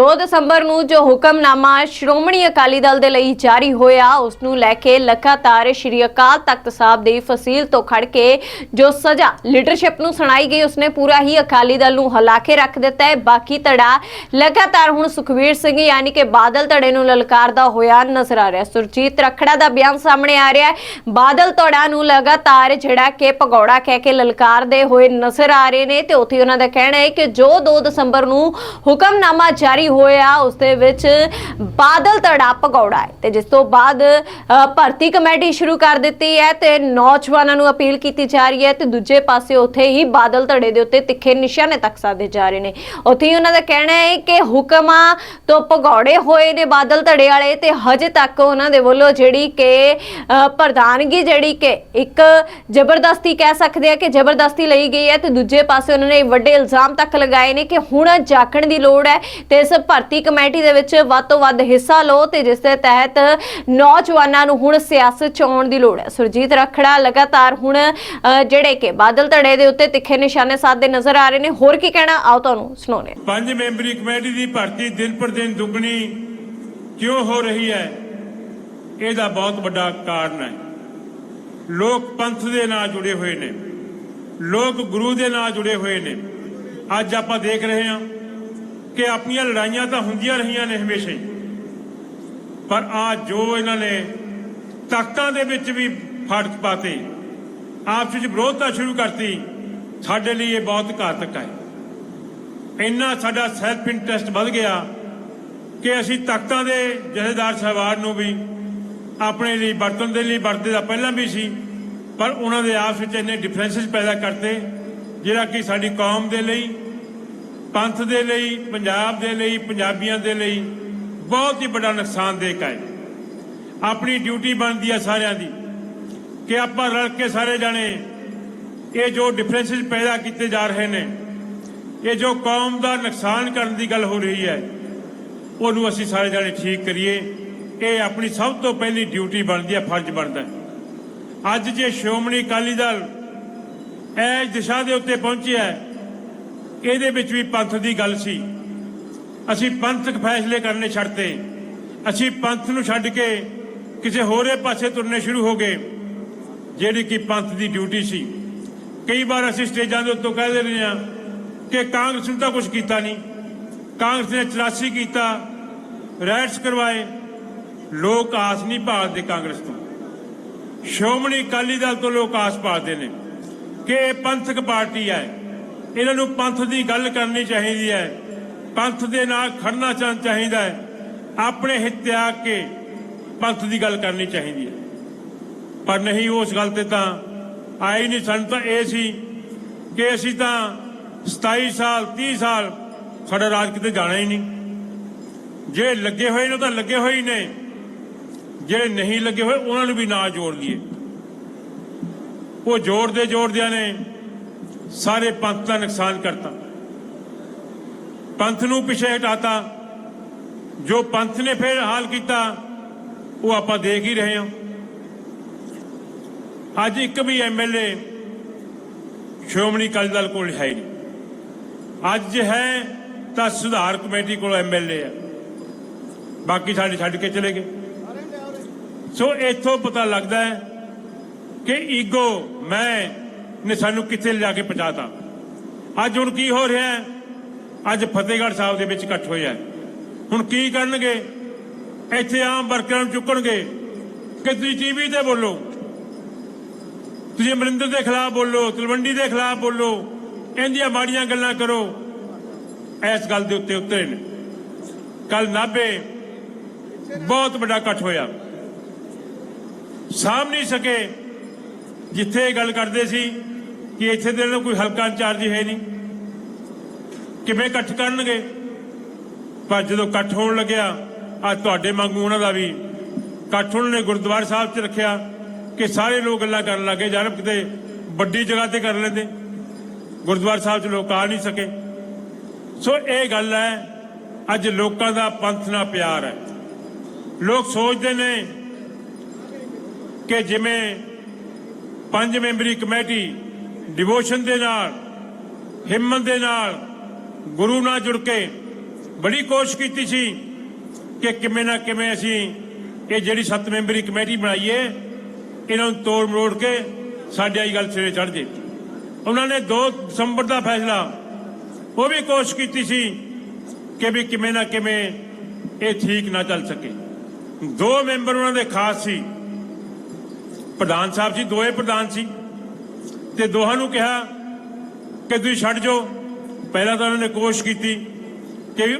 2 ਦਸੰਬਰ ਨੂੰ ਜੋ ਹੁਕਮਨਾਮਾ ਸ਼੍ਰੋਮਣੀ ਅਕਾਲੀ ਦਲ ਦੇ ਲਈ ਜਾਰੀ ਹੋਇਆ, ਉਸ ਨੂੰ ਲੈ ਕੇ ਲਗਾਤਾਰ ਸ਼੍ਰੀ ਅਕਾਲ ਤਖਤ ਸਾਹਿਬ ਦੀ ਫਸੀਲ ਤੋਂ ਖੜ ਕੇ ਜੋ ਸਜ਼ਾ ਲੀਡਰਸ਼ਿਪ ਨੂੰ ਸੁਣਾਈ ਗਈ, ਉਸਨੇ ਪੂਰਾ ਹੀ ਅਕਾਲੀ ਦਲ ਨੂੰ ਹਿਲਾ ਕੇ ਰੱਖ ਦਿੱਤਾ ਹੈ। ਬਾਕੀ ਧੜਾ ਲਗਾਤਾਰ ਹੁਣ ਸੁਖਵੀਰ ਸਿੰਘ, ਯਾਨੀ ਕਿ ਬਾਦਲ ਧੜੇ ਨੂੰ ਲਲਕਾਰਦਾ ਹੋਇਆ ਨਜ਼ਰ ਆ ਰਿਹਾ। ਸੁਰਜੀਤ ਰਖੜਾ ਦਾ ਬਿਆਨ ਸਾਹਮਣੇ ਆ ਰਿਹਾ ਹੈ। ਬਾਦਲ ਧੜਾ ਨੂੰ ਲਗਾਤਾਰ ਜਿਹੜਾ ਕਿ ਭਗੌੜਾ ਕਹਿ ਕੇ ਲਲਕਾਰਦੇ ਹੋਏ ਨਜ਼ਰ ਆ ਰਹੇ ਨੇ ਤੇ ਉੱਥੇ ਉਹਨਾਂ ਦਾ ਕਹਿਣਾ ਹੈ ਕਿ ਜੋ 2 ਦਸੰਬਰ ਨੂੰ ਹੁਕਮਨਾਮਾ ਜਾਰੀ ਹੋਇਆ ਉਸ ਦੇ ਵਿੱਚ ਬਾਦਲ ਧੜਾ ਭਗੌੜਾ ਹੈ ਤੇ ਜਿਸ ਤੋਂ ਬਾਅਦ ਭਰਤੀ ਕਮੇਟੀ ਸ਼ੁਰੂ ਕਰ ਦਿੱਤੀ ਹੈ ਤੇ ਨੌਜਵਾਨਾਂ ਨੂੰ ਅਪੀਲ ਕੀਤੀ ਜਾ ਰਹੀ ਹੈ ਤੇ ਦੂਜੇ ਪਾਸੇ ਉੱਥੇ ਹੀ ਬਾਦਲ ਧੜੇ ਦੇ ਉੱਤੇ ਤਿੱਖੇ ਨਿਸ਼ਾਨੇ ਤੱਕ ਸਾਧੇ ਜਾ ਰਹੇ ਨੇ। ਉੱਥੇ ਹੀ ਉਹਨਾਂ ਦਾ ਕਹਿਣਾ ਹੈ ਕਿ ਹੁਕਮਾਂ ਤੋਂ ਭਗੌੜੇ ਹੋਏ ਨੇ ਬਾਦਲ ਧੜੇ ਵਾਲੇ ਤੇ ਹਜੇ ਤੱਕ ਉਹਨਾਂ ਦੇ ਵੱਲੋਂ ਜਿਹੜੀ ਕਿ ਪ੍ਰਧਾਨਗੀ ਜਿਹੜੀ ਕਿ ਇੱਕ ਜ਼ਬਰਦਸਤੀ ਕਹਿ ਸਕਦੇ ਆ ਕਿ ਜ਼ਬਰਦਸਤੀ ਲਈ ਗਈ ਹੈ ਤੇ ਦੂਜੇ ਪਾਸੇ ਉਹਨਾਂ ਨੇ ਵੱਡੇ ਇਲਜ਼ਾਮ ਤੱਕ ਲਗਾਏ ਨੇ ਕਿ ਹੁਣ ਜਾਗਣ ਦੀ ਲੋੜ ਹੈ ਤੇ ਇਸ ਭਰਤੀ ਕਮੇਟੀ ਦੇ ਵਿੱਚ ਵੱਧ ਤੋਂ ਵੱਧ ਹਿੱਸਾ ਲਓ ਤੇ ਜਿਸ ਦੇ ਤਹਿਤ ਨੌਜਵਾਨਾਂ ਨੂੰ ਹੁਣ ਸਿਆਸਤ ਚ ਆਉਣ ਦੀ ਲੋੜ ਹੈ। ਸੁਰਜੀਤ ਰਖੜਾ ਲਗਾਤਾਰ ਹੁਣ ਜਿਹੜੇ ਕਿ ਬਾਦਲ ਧੜੇ ਦੇ ਉੱਤੇ ਤਿੱਖੇ ਨਿਸ਼ਾਨੇ ਸਾਧਦੇ ਨਜ਼ਰ ਆ ਰਹੇ ਨੇ। ਹੋਰ ਕੀ ਕਹਿਣਾ? ਆਓ ਤੁਹਾਨੂੰ ਸੁਣਾਉਂਦੇ ਪੰਜ ਮੈਂਬਰੀ ਕਮੇਟੀ ਦੀ ਭਰਤੀ ਦਿਨ ਪਰ ਦਿਨ ਦੁੱਗਣੀ ਕਿਉਂ ਹੋ ਰਹੀ ਹੈ? ਇਹਦਾ ਬਹੁਤ ਵੱਡਾ ਕਾਰਨ ਹੈ। ਲੋਕ ਪੰਥ ਦੇ ਨਾਲ ਜੁੜੇ ਹੋਏ ਨੇ। ਲੋਕ ਗੁਰੂ ਦੇ ਨਾਲ ਜੁੜੇ ਹੋਏ ਨੇ। ਅੱਜ ਆਪਾਂ ਦੇਖ ਰਹੇ ਹਾਂ ਕਿ ਆਪਣੀਆਂ ਲੜਾਈਆਂ ਤਾਂ ਹੁੰਦੀਆਂ ਰਹੀਆਂ ਨੇ ਹਮੇਸ਼ਾ ਹੀ। ਪਰ ਆ ਜੋ ਇਹਨਾਂ ਨੇ ਤਖਤਾਂ ਦੇ ਵਿੱਚ ਵੀ ਫ਼ਰਕ ਪਾਤੇ ਆਪਸ ਵਿੱਚ ਵਿਰੋਧਤਾ ਸ਼ੁਰੂ ਕਰਤੀ, ਸਾਡੇ ਲਈ ਇਹ ਬਹੁਤ ਘਾਤਕ ਹੈ। ਇੰਨਾ ਸਾਡਾ ਸੈਲਫ ਇੰਟਰਸਟ ਵੱਧ ਗਿਆ ਕਿ ਅਸੀਂ ਤਖਤਾਂ ਦੇ ਜਥੇਦਾਰ ਸਾਹਿਬਾਨ ਨੂੰ ਵੀ ਆਪਣੇ ਲਈ, ਵਰਤਣ ਦੇ ਲਈ ਵਰਤੇ ਦਾ ਪਹਿਲਾਂ ਵੀ ਸੀ, ਪਰ ਉਹਨਾਂ ਦੇ ਆਪਸ ਵਿੱਚ ਇੰਨੇ ਡਿਫਰੈਂਸਸ ਪੈਦਾ ਕਰਤੇ, ਜਿਹੜਾ ਕਿ ਸਾਡੀ ਕੌਮ ਦੇ ਲਈ, ਪੰਥ ਦੇ ਲਈ, ਪੰਜਾਬ ਦੇ ਲਈ, ਪੰਜਾਬੀਆਂ ਦੇ ਲਈ ਬਹੁਤ ਹੀ ਵੱਡਾ ਨੁਕਸਾਨਦੇਹ ਹੈ ਆਪਣੀ ਡਿਊਟੀ ਬਣਦੀ ਹੈ ਸਾਰਿਆਂ ਦੀ ਕਿ ਆਪਾਂ ਰਲ ਕੇ ਸਾਰੇ ਜਾਣੇ ਇਹ ਜੋ ਡਿਫਰੈਂਸਸ ਪੈਦਾ ਕੀਤੇ ਜਾ ਰਹੇ ਨੇ, ਇਹ ਜੋ ਕੌਮ ਦਾ ਨੁਕਸਾਨ ਕਰਨ ਦੀ ਗੱਲ ਹੋ ਰਹੀ ਹੈ, ਉਹਨੂੰ ਅਸੀਂ ਸਾਰੇ ਜਾਣੇ ਠੀਕ ਕਰੀਏ। ਇਹ ਆਪਣੀ ਸਭ ਤੋਂ ਪਹਿਲੀ ਡਿਊਟੀ ਬਣਦੀ ਹੈ ਫਰਜ਼ ਬਣਦਾ ਹੈ। ਅੱਜ ਜੇ ਸ਼੍ਰੋਮਣੀ ਅਕਾਲੀ ਦਲ ਇਸ ਦਿਸ਼ਾ ਦੇ ਉੱਤੇ ਪਹੁੰਚਿਆ ਇਹਦੇ ਵਿੱਚ ਵੀ ਪੰਥ ਦੀ ਗੱਲ ਸੀ। ਅਸੀਂ ਪੰਥਕ ਫੈਸਲੇ ਕਰਨੇ ਛੱਡਤੇ। ਅਸੀਂ ਪੰਥ ਨੂੰ ਛੱਡ ਕੇ ਕਿਸੇ ਹੋਰੇ ਪਾਸੇ ਤੁਰਨੇ ਸ਼ੁਰੂ ਹੋ ਗਏ, ਜਿਹੜੀ ਕਿ ਪੰਥ ਦੀ ਡਿਊਟੀ ਸੀ। ਕਈ ਵਾਰ ਅਸੀਂ ਸਟੇਜਾਂ ਦੇ ਉੱਤੋਂ ਕਹਿ ਦਿੰਦੇ ਹਾਂ ਕਿ ਕਾਂਗਰਸ ਨੇ ਤਾਂ ਕੁਝ ਕੀਤਾ ਨਹੀਂ। ਕਾਂਗਰਸ ਨੇ 84 ਕੀਤਾ ਰੈਟਸ ਕਰਵਾਏ, ਲੋਕ ਆਸ ਨਹੀਂ ਭਾਲਦੇ ਕਾਂਗਰਸ ਤੋਂ। ਸ਼੍ਰੋਮਣੀ ਅਕਾਲੀ ਦਲ ਤੋਂ ਲੋਕ ਆਸ ਭਾਲਦੇ ਨੇ ਕਿ ਇਹ ਪੰਥਕ ਪਾਰਟੀ ਹੈ। ਇਹਨਾਂ ਨੂੰ ਪੰਥ ਦੀ ਗੱਲ ਕਰਨੀ ਚਾਹੀਦੀ ਹੈ। ਪੰਥ ਦੇ ਨਾਲ ਖੜਨਾ ਚਾਹੀਦਾ ਹੈ। ਆਪਣੇ ਹਿੱਤ ਤਿਆਗ ਕੇ ਪੰਥ ਦੀ ਗੱਲ ਕਰਨੀ ਚਾਹੀਦੀ ਹੈ। ਪਰ ਨਹੀਂ, ਉਸ ਗੱਲ ਤੇ ਤਾਂ ਆਈ ਨਹੀਂ ਸਾਨੂੰ ਤਾਂ ਇਹ ਸੀ ਕਿ ਅਸੀਂ ਤਾਂ 27 ਸਾਲ 30 ਸਾਲ ਸਾਡਾ ਰਾਜ ਕਿਤੇ ਜਾਣਾ ਹੀ ਨਹੀਂ। ਜਿਹੜੇ ਲੱਗੇ ਹੋਏ ਨੇ ਉਹ ਤਾਂ ਲੱਗੇ ਹੋਏ ਹੀ ਨੇ। ਜਿਹੜੇ ਨਹੀਂ ਲੱਗੇ ਹੋਏ, ਉਹਨਾਂ ਨੂੰ ਵੀ ਨਾ ਜੋੜ ਲਈਏ। ਉਹ ਜੋੜਦੇ ਜੋੜਦਿਆਂ ਨੇ ਸਾਰੇ ਪੰਥ ਦਾ ਨੁਕਸਾਨ ਕਰਤਾ। ਪੰਥ ਨੂੰ ਪਿੱਛੇ ਹਟਾਤਾ। ਜੋ ਪੰਥ ਨੇ ਫਿਰ ਹਾਲ ਕੀਤਾ, ਉਹ ਆਪਾਂ ਦੇਖ ਹੀ ਰਹੇ ਹਾਂ। ਅੱਜ ਇੱਕ ਵੀ ਐਮਐਲਏ ਸ਼੍ਰੋਮਣੀ ਅਕਾਲੀ ਦਲ ਕੋਲ ਹੈ ਹੀ ਨਹੀਂ। ਅੱਜ ਹੈ, ਤਾਂ ਸੁਧਾਰ ਕਮੇਟੀ ਕੋਲ ਐਮਐਲਏ ਹੈ ਬਾਕੀ ਸਾਡੇ ਛੱਡ ਕੇ ਚਲੇ ਗਏ। ਸੋ ਇੱਥੋਂ ਪਤਾ ਲੱਗਦਾ ਹੈ ਕਿ ਈਗੋ, ਮੈਂ ਨੇ ਸਾਨੂੰ ਕਿੱਥੇ ਲਿਜਾ ਕੇ ਪਹੁੰਚਾਤਾ। ਅੱਜ ਹੁਣ ਕੀ ਹੋ ਰਿਹਾ ਹੈ? ਅੱਜ ਫਤਿਹਗੜ੍ਹ ਸਾਹਿਬ ਦੇ ਵਿੱਚ ਇਕੱਠ ਹੋਇਆ ਹੁਣ ਕੀ ਕਰਨਗੇ? ਇੱਥੇ ਆਮ ਵਰਕਰਾਂ ਨੂੰ ਚੁੱਕਣਗੇ। ਕਿ ਤੁਸੀਂ ਟੀਵੀ ਤੇ ਬੋਲੋ? ਤੁਸੀਂ ਅਮਰਿੰਦਰ ਦੇ ਖਿਲਾਫ ਬੋਲੋ, ਤਲਵੰਡੀ ਦੇ ਖਿਲਾਫ ਬੋਲੋ, ਇਹਦੀਆਂ ਮਾੜੀਆਂ ਗੱਲਾਂ ਕਰੋ। ਇਸ ਗੱਲ ਦੇ ਉੱਤੇ ਉਤਰੇ ਨੇ। ਕੱਲ ਨਾਭੇ ਬਹੁਤ ਵੱਡਾ ਇਕੱਠ ਹੋਇਆ। ਸਾਂਭ ਨਹੀਂ ਸਕੇ। ਜਿੱਥੇ ਇਹ ਗੱਲ ਕਰਦੇ ਸੀ ਕਿ ਇੱਥੇ ਦੇ ਕੋਈ ਹਲਕਾ ਇੰਚਾਰਜ ਹੈ ਨਹੀਂ। ਕਿਵੇਂ ਇਕੱਠ ਕਰਨਗੇ? ਪਰ ਜਦੋਂ ਇਕੱਠ ਹੋਣ ਲੱਗਿਆ ਆ ਤੁਹਾਡੇ ਵਾਂਗੂ ਉਹਨਾਂ ਦਾ ਵੀ ਇਕੱਠ ਉਹਨਾਂ ਨੇ ਗੁਰਦੁਆਰਾ ਸਾਹਿਬ 'ਚ ਰੱਖਿਆ ਕਿ ਸਾਰੇ ਲੋਕ ਗੱਲਾਂ ਕਰਨ ਲੱਗੇ ਯਾਰ ਕਿਤੇ ਵੱਡੀ ਜਗ੍ਹਾ ਤੇ ਕਰ ਲੈਂਦੇ। ਗੁਰਦੁਆਰਾ ਸਾਹਿਬ 'ਚ ਲੋਕ ਆ ਨਹੀਂ ਸਕੇ। ਸੋ ਇਹ ਗੱਲ ਹੈ, ਅੱਜ ਲੋਕਾਂ ਦਾ ਪੰਥ ਨਾਲ ਪਿਆਰ ਹੈ। ਲੋਕ ਸੋਚਦੇ ਨੇ ਕਿ ਜਿਵੇਂ ਪੰਜ ਮੈਂਬਰੀ ਕਮੇਟੀ ਡਿਵੋਸ਼ਨ ਦੇ ਨਾਲ, ਹਿੰਮਤ ਦੇ ਨਾਲ ਗੁਰੂ ਨਾਲ ਜੁੜ ਕੇ ਬੜੀ ਕੋਸ਼ਿਸ਼ ਕੀਤੀ ਸੀ ਕਿ ਕਿਵੇਂ ਨਾ ਕਿਵੇਂ ਅਸੀਂ ਇਹ ਜਿਹੜੀ ਸੱਤ ਮੈਂਬਰੀ ਕਮੇਟੀ ਬਣਾਈਏ, ਇਹਨਾਂ ਨੂੰ ਤੋੜ ਮਰੋੜ ਕੇ ਸਾਡੇ ਆਈ ਗੱਲ ਸਿਰੇ ਚੜ ਜੇ। ਉਹਨਾਂ ਨੇ 2 ਦਸੰਬਰ ਦਾ ਫੈਸਲਾ, ਉਹ ਵੀ ਕੋਸ਼ਿਸ਼ ਕੀਤੀ ਸੀ ਕਿ ਵੀ ਕਿਵੇਂ ਨਾ ਕਿਵੇਂ ਇਹ ਠੀਕ ਨਾ ਚੱਲ ਸਕੇ। ਦੋ ਮੈਂਬਰ ਉਹਨਾਂ ਦੇ ਖਾਸ ਸੀ। ਪ੍ਰਧਾਨ ਸਾਹਿਬ ਸੀ ਦੋਏ ਪ੍ਰਧਾਨ ਸੀ। ਤੇ ਦੋਹਾਂ ਨੂੰ ਕਿਹਾ ਕਿ ਤੁਸੀਂ ਛੱਡ ਜਾਓ। ਪਹਿਲਾਂ ਤਾਂ ਉਹਨਾਂ ਨੇ ਕੋਸ਼ਿਸ਼ ਕੀਤੀ ਕਿ